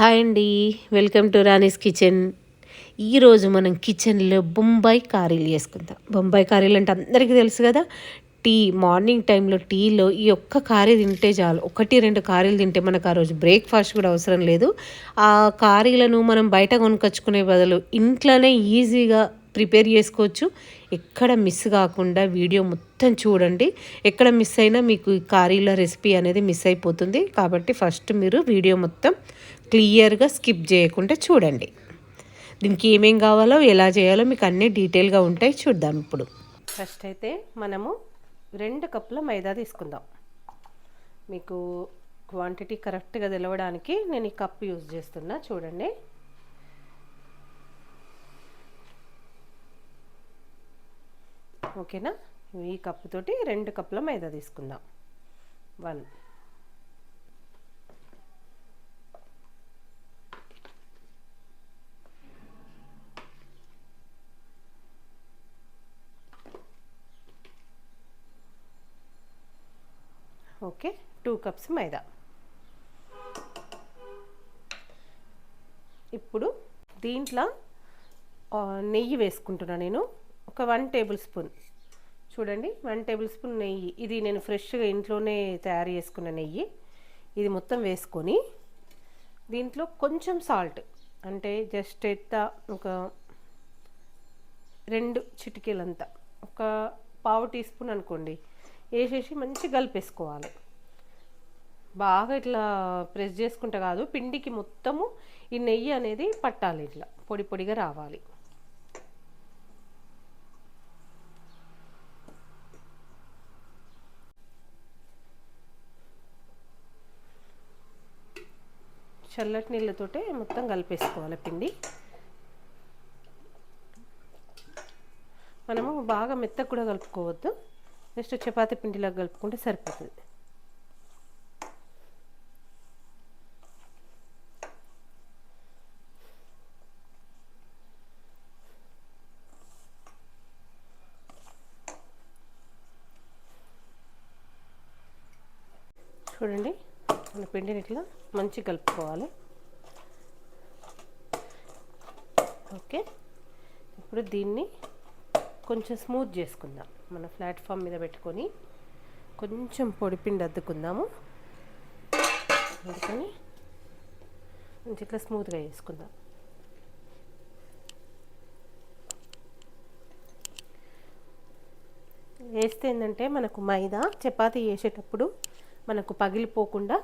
Hi అండి. Welcome to Rani's kitchen. ఈరోజు మనం కిచెన్లో బొంబాయి కారీలు చేసుకుందాం. బొంబాయి కారీలు అంటే అందరికీ తెలుసు కదా? టీ మార్నింగ్ టైంలో టీలో ఈ ఒక్క కారీ తింటే చాలు. ఒకటి రెండు కారీలు తింటే మనకు ఆ రోజు బ్రేక్ఫాస్ట్ కూడా అవసరం లేదు. ఆ కారీలను మనం బయట కొనుకొచ్చుకునే బదులు ఇంట్లోనే ఈజీగా ప్రిపేర్ చేసుకోవచ్చు. ఎక్కడ మిస్ కాకుండా వీడియో మొత్తం చూడండి. ఎక్కడ మిస్ అయినా మీకు ఈ కారీల రెసిపీ అనేది మిస్ అయిపోతుంది. కాబట్టి ఫస్ట్ మీరు వీడియో మొత్తం క్లియర్గా స్కిప్ చేయకుండా చూడండి. దీనికి ఏమేం కావాలో ఎలా చేయాలో మీకు అన్నీ డీటెయిల్గా ఉంటాయి చూద్దాం ఇప్పుడు. ఫస్ట్ అయితే మనము రెండు కప్పుల మైదా తీసుకుందాం. మీకు క్వాంటిటీ కరెక్ట్గా తెలవడానికి నేను ఈ కప్ యూజ్ చేస్తున్నా చూడండి. ఓకేనా? ఈ కప్పుతోటి రెండు కప్పుల మైదా తీసుకుందాం. One. Okay two cups maida. ఇప్పుడు దీంట్లో నెయ్యి వేసుకుంటున్నాను నేను. ఒక వన్ టేబుల్ స్పూన్. చూడండి వన్ టేబుల్ స్పూన్ నెయ్యి. ఇది నేను ఫ్రెష్గా ఇంట్లోనే తయారు చేసుకున్న నెయ్యి. ఇది మొత్తం వేసుకొని దీంట్లో కొంచెం సాల్ట్. అంటే జస్ట్ ఎత్త ఒక రెండు చిటికీలంతా. ఒక పావు టీ స్పూన్ అనుకోండి. వేసేసి మంచి కలిపేసుకోవాలి. బాగా ఇట్లా ప్రెస్ చేసుకుంటే కాదు పిండికి మొత్తము ఈ నెయ్యి అనేది పట్టాలి ఇట్లా పొడి పొడిగా రావాలి. చల్లటి నీళ్ళతోటే మొత్తం కలిపేసుకోవాలి పిండి. మనము బాగా మెత్తగా కూడా కలుపుకోవద్దు. జస్ట్ చపాతి పిండిలాగా కలుపుకుంటే సరిపోతుంది. చూడండి. మన పిండిని ఇట్లా మంచి కలుపుకోవాలి. ఓకే. ఇప్పుడు దీన్ని కొంచెం స్మూత్ చేసుకుందాం. మన ప్లాట్ఫామ్ మీద పెట్టుకొని కొంచెం పొడిపిండి అద్దుకుందాము. అందుకని కొంచెం ఇట్లా స్మూత్గా చేసుకుందాం. వేస్తే ఏంటంటే మనకు మైదా చపాతీ వేసేటప్పుడు మనకు పగిలిపోకుండా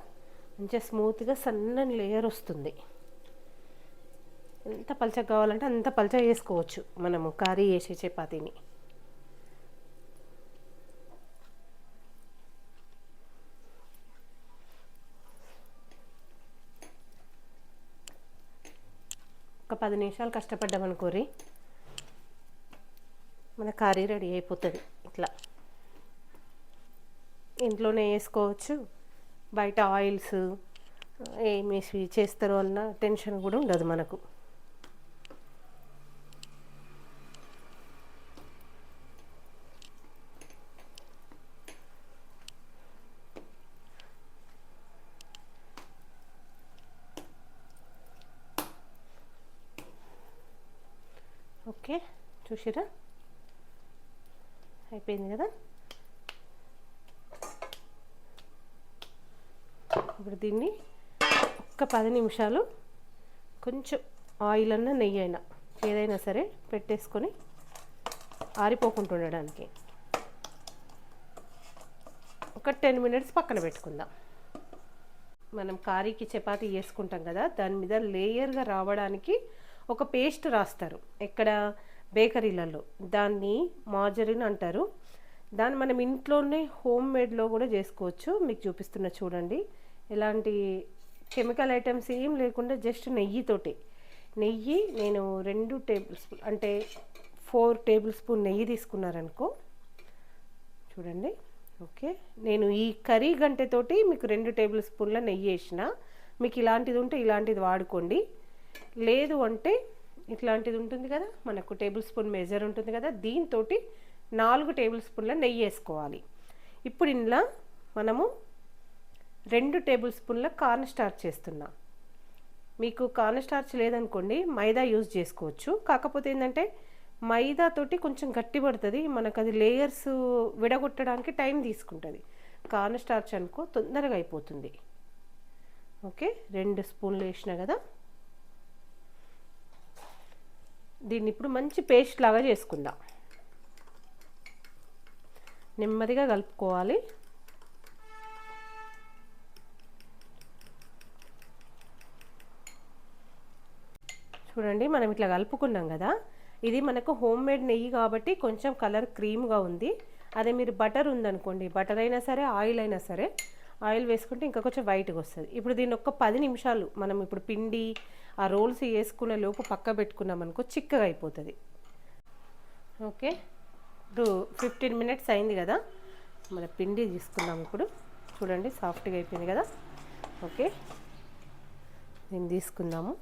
మంచిగా స్మూత్గా సన్నని లేయర్ వస్తుంది. ఎంత పలచగా కావాలంటే అంత పలచగా వేసుకోవచ్చు మనము కర్రీ వేసే చపాతీని. ఒక పది నిమిషాలు కష్టపడ్డామనుకోరి మన కర్రీ రెడీ అయిపోతుంది. ఇట్లా. ఇంట్లోనే వేసుకోవచ్చు. బయట ఆయిల్స్ ఏమేసి చేస్తారో అన్న టెన్షన్ కూడా ఉండదు మనకు. ఓకే చూసిరా? అయిపోయింది కదా? ఇప్పుడు దీన్ని ఒక్క పది నిమిషాలు కొంచెం ఆయిల్ అన్నా నెయ్యి అయినా ఏదైనా సరే పెట్టేసుకొని ఆరిపోకుండా ఉండడానికి ఒక టెన్ మినిట్స్ పక్కన పెట్టుకుందాం. మనం కారీకి చపాతీ వేసుకుంటాం కదా దాని మీద లేయర్గా రావడానికి ఒక పేస్ట్ రాస్తారు. ఎక్కడ? బేకరీలలో. దాన్ని మాజరిన్ అంటారు. దాన్ని మనం ఇంట్లోనే హోమ్ మేడ్లో కూడా చేసుకోవచ్చు. మీకు చూపిస్తున్న చూడండి. ఎలాంటి కెమికల్ ఐటమ్స్ ఏం లేకుండా జస్ట్ నెయ్యితోటి. నెయ్యి నేను రెండు టేబుల్ స్పూన్ అంటే ఫోర్ టేబుల్ స్పూన్ నెయ్యి తీసుకున్నారనుకో. చూడండి. ఓకే. నేను ఈ కర్రీ గంటెతోటి మీకు రెండు టేబుల్ స్పూన్ల నెయ్యి వేసిన. మీకు ఇలాంటిది ఉంటే ఇలాంటిది వాడుకోండి. లేదు అంటే ఇట్లాంటిది ఉంటుంది కదా మనకు టేబుల్ స్పూన్ మెజర్ ఉంటుంది కదా దీంతో నాలుగు టేబుల్ స్పూన్ల నెయ్యి వేసుకోవాలి. ఇప్పుడు ఇందులో మనము రెండు టేబుల్ స్పూన్ల కార్న్ స్టార్చ్ చేస్తున్నా. మీకు కార్న్ స్టార్చ్ లేదనుకోండి మైదా యూజ్ చేసుకోవచ్చు. కాకపోతే ఏంటంటే మైదాతోటి కొంచెం గట్టి పడుతుంది. మనకు అది లేయర్స్ విడగొట్టడానికి టైం తీసుకుంటుంది. కార్న్ స్టార్చ్ అనుకో తొందరగా అయిపోతుంది. ఓకే రెండు స్పూన్లు వేసిన కదా. దీన్ని ఇప్పుడు మంచి పేస్ట్ లాగా చేసుకుందాం. నెమ్మదిగా కలుపుకోవాలి. చూడండి మనం ఇట్లా కలుపుకున్నాం కదా ఇది మనకు హోమ్ మేడ్ నెయ్యి కాబట్టి కొంచెం కలర్ క్రీమ్గా ఉంది. అదే మీరు బటర్ ఉందనుకోండి బటర్ అయినా సరే ఆయిల్ అయినా సరే ఆయిల్ వేసుకుంటే ఇంకా కొంచెం వైట్గా వస్తుంది. ఇప్పుడు దీన్ని ఒక పది నిమిషాలు మనం ఇప్పుడు పిండి ఆ రోల్స్ వేసుకునే లోపు పక్క పెట్టుకున్నాం అనుకో చిక్కగా అయిపోతుంది. ఓకే? ఇప్పుడు ఫిఫ్టీన్ మినిట్స్ అయింది కదా మన పిండి తీసుకున్నాం ఇప్పుడు. చూడండి సాఫ్ట్గా అయిపోయింది కదా. ఓకే? దీన్ని తీసుకుందాము.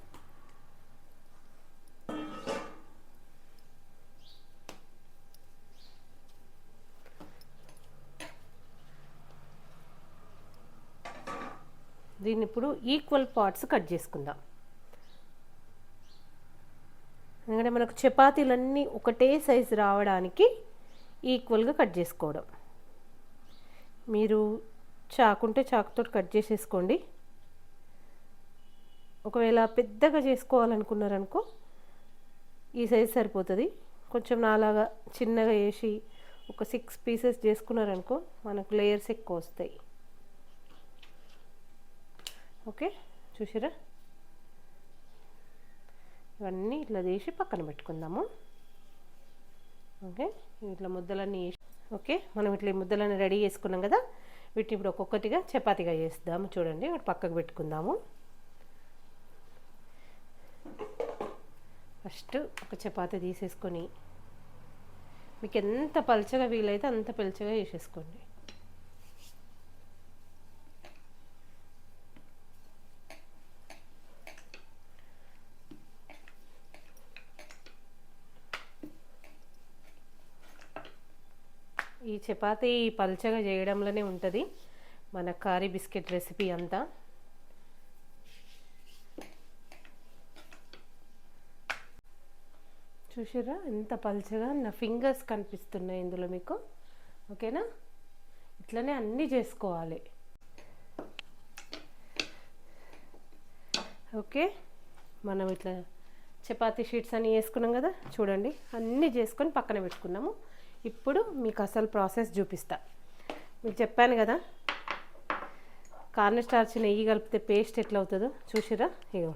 దీన్ని ఇప్పుడు ఈక్వల్ పార్ట్స్ కట్ చేసుకుందాం. ఎందుకంటే మనకు చపాతీలన్నీ ఒకటే సైజు రావడానికి ఈక్వల్గా కట్ చేసుకోవడం. మీరు చాకుంటే చాకుతో కట్ చేసేసుకోండి. ఒకవేళ పెద్దగా చేసుకోవాలనుకున్నారనుకో ఈ సైజ్ సరిపోతుంది. కొంచెం నాలాగా చిన్నగా వేసి ఒక సిక్స్ పీసెస్ చేసుకున్నారనుకో మనకు లేయర్స్ ఎక్కువ వస్తాయి. ఓకే చూసారా ఇవన్నీ ఇట్లా చేసి పక్కన పెట్టుకుందాము. ఓకే ఇట్లా ముద్దలన్నీ వేసి ఓకే మనం ఇట్లా ఈ ముద్దలన్నీ రెడీ చేసుకున్నాం కదా? వీటిని ఇప్పుడు ఒక్కొక్కటిగా చపాతీగా చేస్తాము. చూడండి ఒకటి పక్కకు పెట్టుకుందాము. ఫస్ట్ ఒక చపాతీ తీసేసుకొని మీకు ఎంత పలుచగా వీలైతే అంత పలుచగా చేసేసుకోండి. ఈ చపాతి పల్చగా చేయడంలోనే ఉంటుంది. మన కారీ బిస్కెట్ రెసిపీ అంతా. చూసారా ఎంత పల్చగా నా ఫింగర్స్ కనిపిస్తున్నాయి ఇందులో మీకు. ఓకేనా? ఇట్లనే అన్నీ చేసుకోవాలి. ఓకే? మనం ఇట్లా చపాతీ షీట్స్ అన్నీ వేసుకున్నాం కదా? చూడండి. అన్నీ చేసుకొని పక్కన పెట్టుకున్నాము. ఇప్పుడు మీకు అసలు ప్రాసెస్ చూపిస్తా. మీకు చెప్పాను కదా కార్న్ స్టార్చ్ నెయ్యి కలిపితే పేస్ట్ ఎట్లా అవుతుందో చూసిరా ఇగో.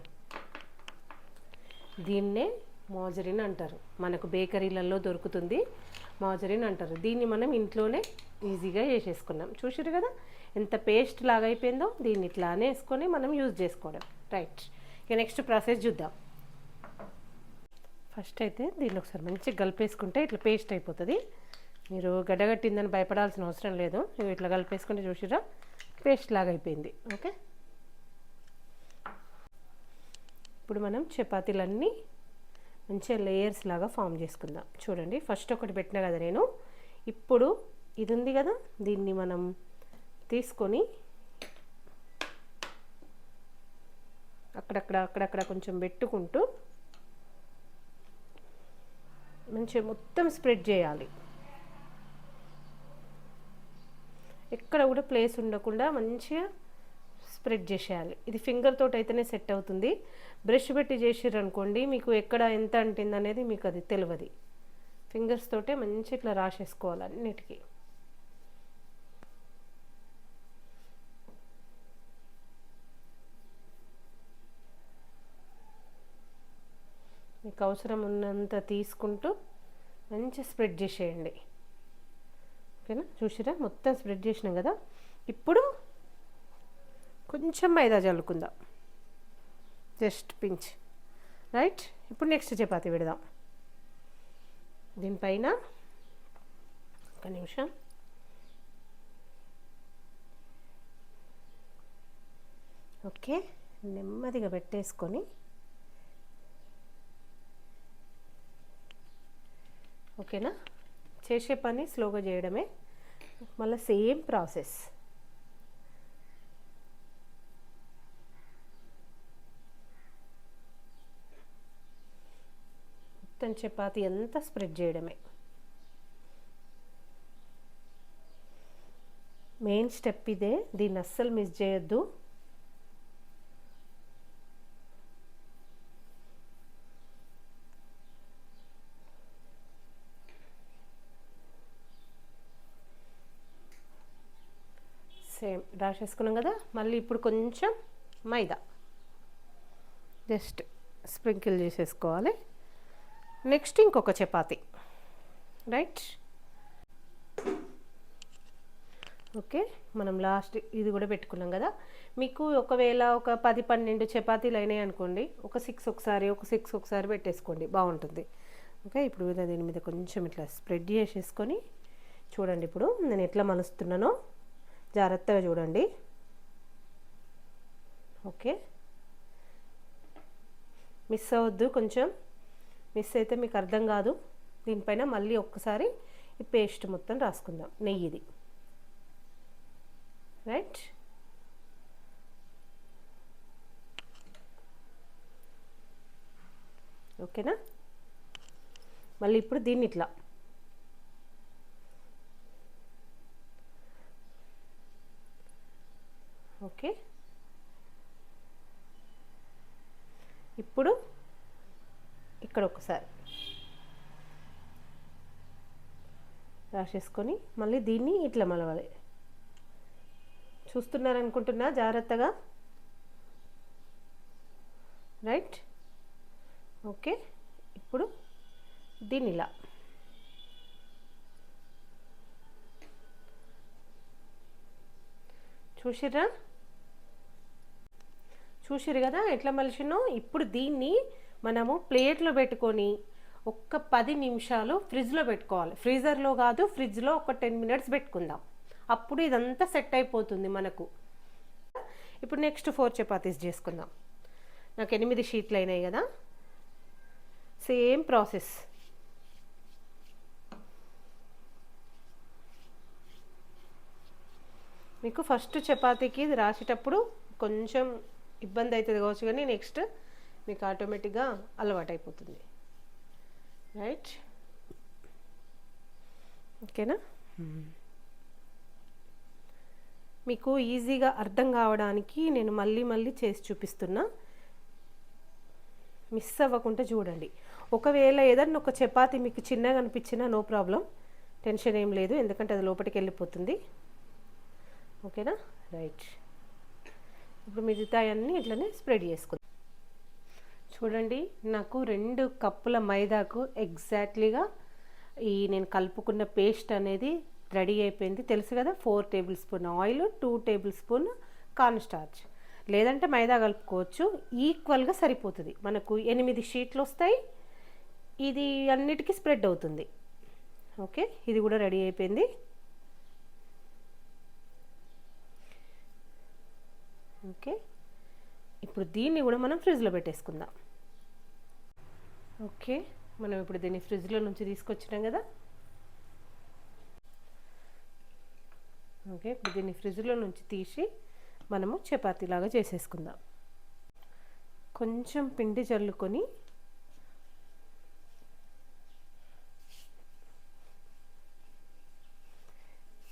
దీన్నే మోజరిన్ అంటారు. మనకు బేకరీలలో దొరుకుతుంది మోజరిన్ అంటారు. దీన్ని మనం ఇంట్లోనే ఈజీగా చేసేసుకున్నాం. చూసిరు కదా? ఎంత పేస్ట్ లాగా అయిపోయిందో దీన్ని ఇట్లానే వేసుకొని మనం యూజ్ చేసుకోవడం. రైట్. ఇక నెక్స్ట్ ప్రాసెస్ చూద్దాం. ఫస్ట్ అయితే దీన్ని ఒకసారి మంచిగా కలిపేసుకుంటే ఇట్లా పేస్ట్ అయిపోతుంది. మీరు గడ్డగట్టిందని భయపడాల్సిన అవసరం లేదు. ఇవి ఇట్లా కలిపేసుకుంటే చూసిరా పేస్ట్ లాగా అయిపోయింది. ఓకే? ఇప్పుడు మనం చపాతీలన్నీ మంచిగా లేయర్స్ లాగా ఫామ్ చేసుకుందాం. చూడండి ఫస్ట్ ఒకటి పెట్టినా కదా నేను. ఇప్పుడు ఇది ఉంది కదా? దీన్ని మనం తీసుకొని అక్కడక్కడ అక్కడక్కడ కొంచెం పెట్టుకుంటూ మంచిగా మొత్తం స్ప్రెడ్ చేయాలి. ఎక్కడ కూడా ప్లేస్ ఉండకుండా మంచిగా స్ప్రెడ్ చేసేయాలి. ఇది ఫింగర్ తోటి అయితేనే సెట్ అవుతుంది. బ్రష్ పెట్టి చేసారు అనుకోండి మీకు ఎక్కడ ఎంత అంటింది అనేది మీకు అది తెలియదు ఫింగర్స్ తోటే మంచి ఇట్లా రాసేసుకోవాలి అన్నిటికీ. మీకు అవసరం ఉన్నంత తీసుకుంటూ మంచి స్ప్రెడ్ చేసేయండి. ఓకేనా? చూసిరా? మొత్తం స్ప్రెడ్ చేసినాం కదా? ఇప్పుడు కొంచెం మైదా చల్లుకుందాం జస్ట్ పించ్. రైట్ ఇప్పుడు నెక్స్ట్ చపాతి పెడదాం. దీనిపైన ఒక నిమిషం. ఓకే? నెమ్మదిగా పెట్టేసుకొని ఓకేనా? చేసే పని స్లోగా చేయడమే. మళ్ళీ సేమ్ ప్రాసెస్. మొత్తం చపాతి ఎంత స్ప్రెడ్ చేయడమే. మెయిన్ స్టెప్ ఇదే. దీన్ని అస్సలు మిస్ చేయొద్దు. సేమ్ రాసేసుకున్నాం కదా మళ్ళీ ఇప్పుడు కొంచెం మైదా. జస్ట్ స్ప్రింకిల్ చేసేసుకోవాలి. నెక్స్ట్ ఇంకొక చపాతి. రైట్? ఓకే మనం లాస్ట్ ఇది కూడా పెట్టుకున్నాం కదా. మీకు ఒకవేళ ఒక పది పన్నెండు చపాతీలు అయినాయి అనుకోండి ఒక సిక్స్ ఒకసారి ఒక సిక్స్ ఒకసారి పెట్టేసుకోండి బాగుంటుంది. ఓకే ఇప్పుడు దీని మీద కొంచెం ఇట్లా స్ప్రెడ్ చేసేసుకొని చూడండి ఇప్పుడు నేను ఎట్లా మలుస్తున్నానో. జాగ్రత్తగా చూడండి. ఓకే. మిస్ అవ్వద్దు కొంచెం మిస్ అయితే మీకు అర్థం కాదు. దీనిపైన మళ్ళీ ఒక్కసారి ఈ పేస్ట్ మొత్తం రాసుకుందాం. నెయ్యిది. రైట్? ఓకేనా? మళ్ళీ ఇప్పుడు దీన్ని ఇట్లా ఓకే ఇప్పుడు ఇక్కడ ఒకసారి రాసేసుకొని మళ్ళీ దీన్ని ఇట్లా మలవాలి. చూస్తున్నారనుకుంటున్నా? జాగ్రత్తగా. రైట్? ఓకే. ఇప్పుడు దీన్ని ఇలా. చూసిర్రా? చూసిరు కదా ఎట్లా మలిచినో? ఇప్పుడు దీన్ని మనము ప్లేట్లో పెట్టుకొని ఒక్క పది నిమిషాలు ఫ్రిడ్జ్లో పెట్టుకోవాలి. ఫ్రీజర్లో కాదు ఫ్రిడ్జ్లో ఒక టెన్ మినిట్స్ పెట్టుకుందాం. అప్పుడు ఇదంతా సెట్ అయిపోతుంది మనకు. ఇప్పుడు నెక్స్ట్ ఫోర్ చపాతీస్ చేసుకుందాం. నాకు ఎనిమిది షీట్లు అయినాయి కదా. Same process. మీకు ఫస్ట్ చపాతీకి ఇది రాసేటప్పుడు కొంచెం ఇబ్బంది అవుతుంది కావచ్చు కానీ నెక్స్ట్ మీకు ఆటోమేటిక్గా అలవాటు అయిపోతుంది రైట్ ఓకేనా మీకు ఈజీగా అర్థం కావడానికి నేను మళ్ళీ మళ్ళీ చేసి చూపిస్తున్నా. మిస్ అవ్వకుండా చూడండి. ఒకవేళ ఏదన్నా ఒక చపాతి మీకు చిన్నగా అనిపించినా నో ప్రాబ్లం. టెన్షన్ ఏం లేదు. ఎందుకంటే అది లోపలికి వెళ్ళిపోతుంది. ఓకేనా? రైట్ ఇప్పుడు మిగతా అన్నీ ఇట్లనే స్ప్రెడ్ చేసుకుందాం. చూడండి నాకు రెండు కప్పుల మైదాకు ఎగ్జాక్ట్లీగా ఈ నేను కలుపుకున్న పేస్ట్ అనేది రెడీ అయిపోయింది. తెలుసు కదా four tablespoon oil two tablespoon corn starch లేదంటే మైదా కలుపుకోవచ్చు ఈక్వల్గా సరిపోతుంది. మనకు ఎనిమిది షీట్లు వస్తాయి ఇది అన్నిటికీ స్ప్రెడ్ అవుతుంది. ఓకే ఇది కూడా రెడీ అయిపోయింది. ఓకే? ఇప్పుడు దీన్ని కూడా మనం ఫ్రిడ్జ్లో పెట్టేసుకుందాం. ఓకే? మనం ఇప్పుడు దీన్ని ఫ్రిడ్జ్లో నుంచి తీసుకొచ్చినాం కదా? ఓకే? ఇప్పుడు దీన్ని ఫ్రిడ్జ్లో నుంచి తీసి మనము చపాతీలాగా చేసేసుకుందాం. కొంచెం పిండి చల్లుకొని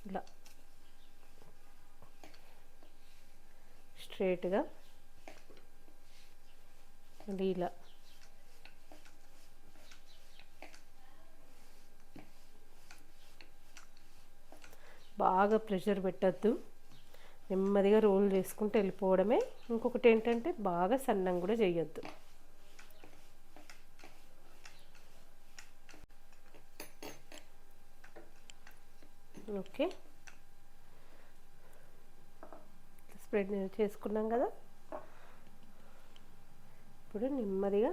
ఇలా స్ట్రేట్గా మళ్ళీ ఇలా బాగా ప్రెషర్ పెట్టద్దు. నెమ్మదిగా రోల్ చేసుకుంటూ వెళ్ళిపోవడమే. ఇంకొకటి ఏంటంటే బాగా సన్నం కూడా చేయొద్దు ఓకే స్ప్రెడ్ చేసుకున్నాం కదా. ఇప్పుడు నెమ్మదిగా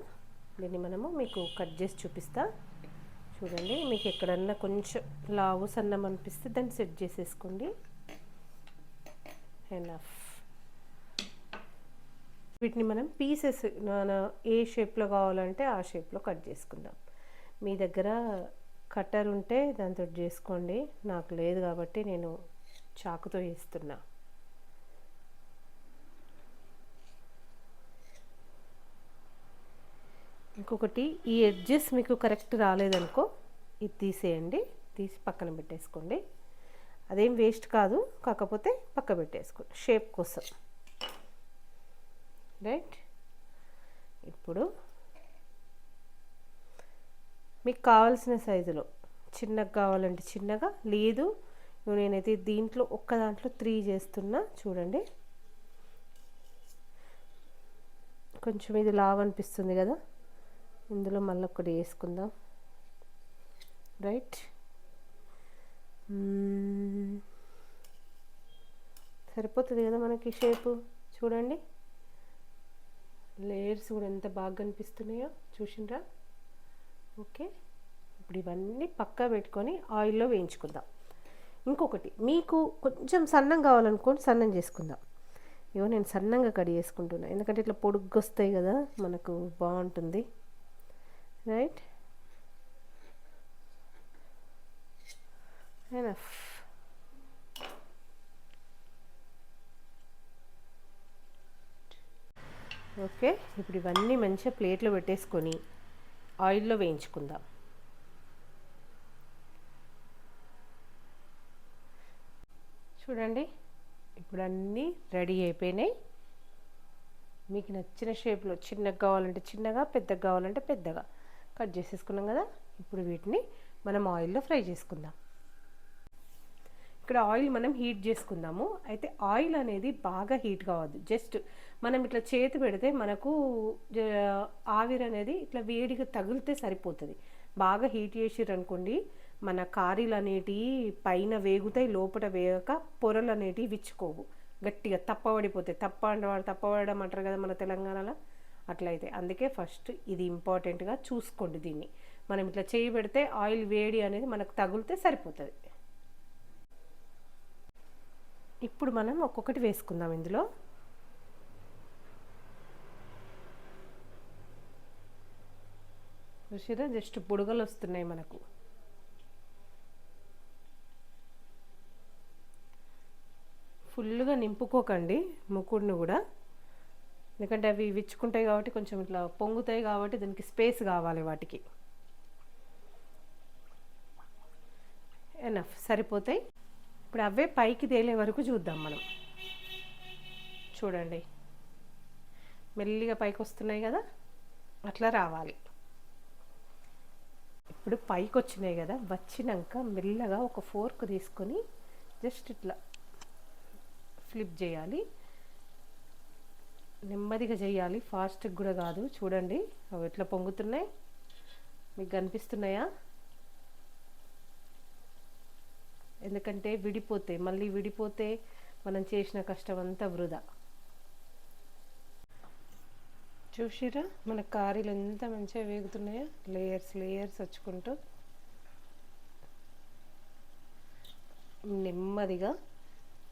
దీన్ని మనము మీకు కట్ చేసి చూపిస్తా. చూడండి మీకు ఎక్కడన్నా కొంచెం లావు సన్నం అనిపిస్తే దాన్ని సెట్ చేసేసుకోండి. ఎనఫ్ వీటిని మనం పీసెస్ ఏ షేప్లో కావాలంటే ఆ షేప్లో కట్ చేసుకుందాం. మీ దగ్గర కట్టర్ ఉంటే దాంతో చేసుకోండి. నాకు లేదు కాబట్టి నేను చాకుతో వేస్తున్నా ఇంకొకటి ఈ ఎడ్జెస్ మీకు కరెక్ట్ రాలేదనుకో ఇది తీసేయండి. తీసి పక్కన పెట్టేసుకోండి. అదేం వేస్ట్ కాదు కాకపోతే పక్క పెట్టేసుకోండి. షేప్ కోసం. రైట్? ఇప్పుడు మీకు కావాల్సిన సైజులో చిన్నగా కావాలంటే చిన్నగా లేదు నేనైతే దీంట్లో ఒక్క దాంట్లో త్రీ చేస్తున్నా చూడండి. కొంచెం ఇది లావ్ అనిపిస్తుంది కదా? ఇందులో మళ్ళీ ఒకటి వేసుకుందాం. రైట్. సరిపోతుంది కదా మనకి షేపు? చూడండి. లేయర్స్ కూడా ఎంత బాగా కనిపిస్తున్నాయో చూసిండ్రా? ఓకే. ఇప్పుడు ఇవన్నీ పక్కా పెట్టుకొని ఆయిల్లో వేయించుకుందాం. ఇంకొకటి మీకు కొంచెం సన్నం కావాలనుకోండి సన్నం చేసుకుందాం. ఇవో నేను సన్నంగా కడి చేసుకుంటున్నాను ఎందుకంటే ఇట్లా పొడుగ్గు వస్తాయి కదా మనకు బాగుంటుంది. రైట్ ఎనఫ్ ఓకే ఇప్పుడు ఇవన్నీ మంచిగా ప్లేట్లో పెట్టేసుకొని ఆయిల్లో వేయించుకుందాం. చూడండి ఇప్పుడు అన్నీ రెడీ అయిపోయినాయి. మీకు నచ్చిన షేప్లో చిన్నగా కావాలంటే చిన్నగా పెద్దగా కావాలంటే పెద్దగా. కట్ చేసేసుకున్నాం కదా? ఇప్పుడు వీటిని మనం ఆయిల్లో ఫ్రై చేసుకుందాం. ఇక్కడ ఆయిల్ మనం హీట్ చేసుకుందాము. అయితే ఆయిల్ అనేది బాగా హీట్ కావద్దు. జస్ట్ మనం ఇట్లా చేతి పెడితే మనకు ఆవిరి అనేది ఇట్లా వేడిగా తగిలితే సరిపోతుంది. బాగా హీట్ చేసిరనుకోండి మన కారీలు అనేటివి పైన వేగుతాయి లోపల వేగక పొరలు అనేటివి విచ్చుకోవు. గట్టిగా తప్పబడిపోతాయి. తప్ప అంటే తప్పబడడం అంటారు కదా మన తెలంగాణలో? అట్లయితే. అందుకే ఫస్ట్ ఇది ఇంపార్టెంట్గా చూసుకోండి దీన్ని. మనం ఇట్లా చేయి పెడితే ఆయిల్ వేడి అనేది మనకు తగిలితే సరిపోతుంది. ఇప్పుడు మనం ఒక్కొక్కటి వేసుకుందాం ఇందులో. చూసిరా జస్ట్ బుడగలు వస్తున్నాయి మనకు. ఫుల్గా నింపుకోకండి ముకుడిని కూడా. ఎందుకంటే అవి విచ్చుకుంటాయి కాబట్టి కొంచెం ఇట్లా పొంగుతాయి కాబట్టి దానికి స్పేస్ కావాలి వాటికి. ఎనఫ్ సరిపోతాయి. ఇప్పుడు అవే పైకి తేలే వరకు చూద్దాం మనం. చూడండి. మెల్లిగా పైకి వస్తున్నాయి కదా? అట్లా రావాలి. ఇప్పుడు పైకి వచ్చినాయి కదా? వచ్చినాక మెల్లగా ఒక ఫోర్క్ తీసుకొని జస్ట్ ఇట్లా ఫ్లిప్ చేయాలి. నెమ్మదిగా చేయాలి. ఫాస్ట్గా కూడా కాదు. చూడండి. అవి ఎట్లా పొంగుతున్నాయి? మీకు కనిపిస్తున్నాయా? ఎందుకంటే విడిపోతే మళ్ళీ విడిపోతే మనం చేసిన కష్టం అంతా వృధా. చూసిరా? మన కారీలు ఎంత మంచిగా వేగుతున్నాయో. Layers layers వచ్చుకుంటూ. నెమ్మదిగా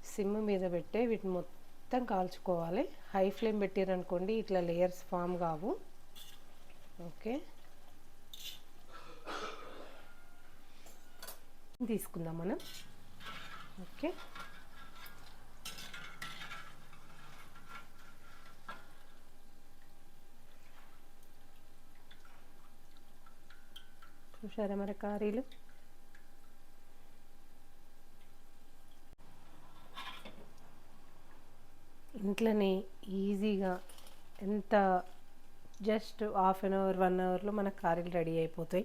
సిమ్ మీద పెట్టే వీటిని మొత్తం మొత్తం కాల్చుకోవాలి. హై ఫ్లేమ్ పెట్టారనుకోండి ఇట్లా లేయర్స్ ఫామ్ కావు. ఓకే తీసుకుందాం మనం. ఓకే చూసారా మరి కారీలు ఇంట్లోనే ఈజీగా ఎంత just half an hour one అవర్లో మన కారీలు రెడీ అయిపోతాయి.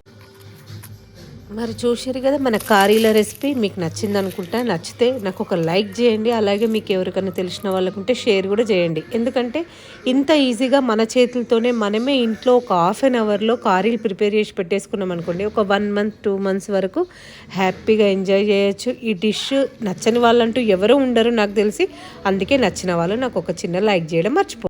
మరి చూసారు కదా మన కారీల రెసిపీ మీకు నచ్చింది అనుకుంటా నచ్చితే నాకు ఒక లైక్ చేయండి అలాగే మీకు ఎవరికైనా తెలిసిన వాళ్ళకుంటే షేర్ కూడా చేయండి. ఎందుకంటే ఇంత ఈజీగా మన చేతులతోనే మనమే ఇంట్లో ఒక హాఫ్ అన్ అవర్లో కారీలు ప్రిపేర్ చేసి పెట్టేసుకున్నాం అనుకోండి ఒక వన్ మంత్ టూ మంత్స్ వరకు హ్యాపీగా ఎంజాయ్ చేయొచ్చు. ఈ డిష్ నచ్చని వాళ్ళంటూ ఎవరు ఉండరు నాకు తెలిసి అందుకే నచ్చిన వాళ్ళు నాకు ఒక చిన్న లైక్ చేయడం మర్చిపో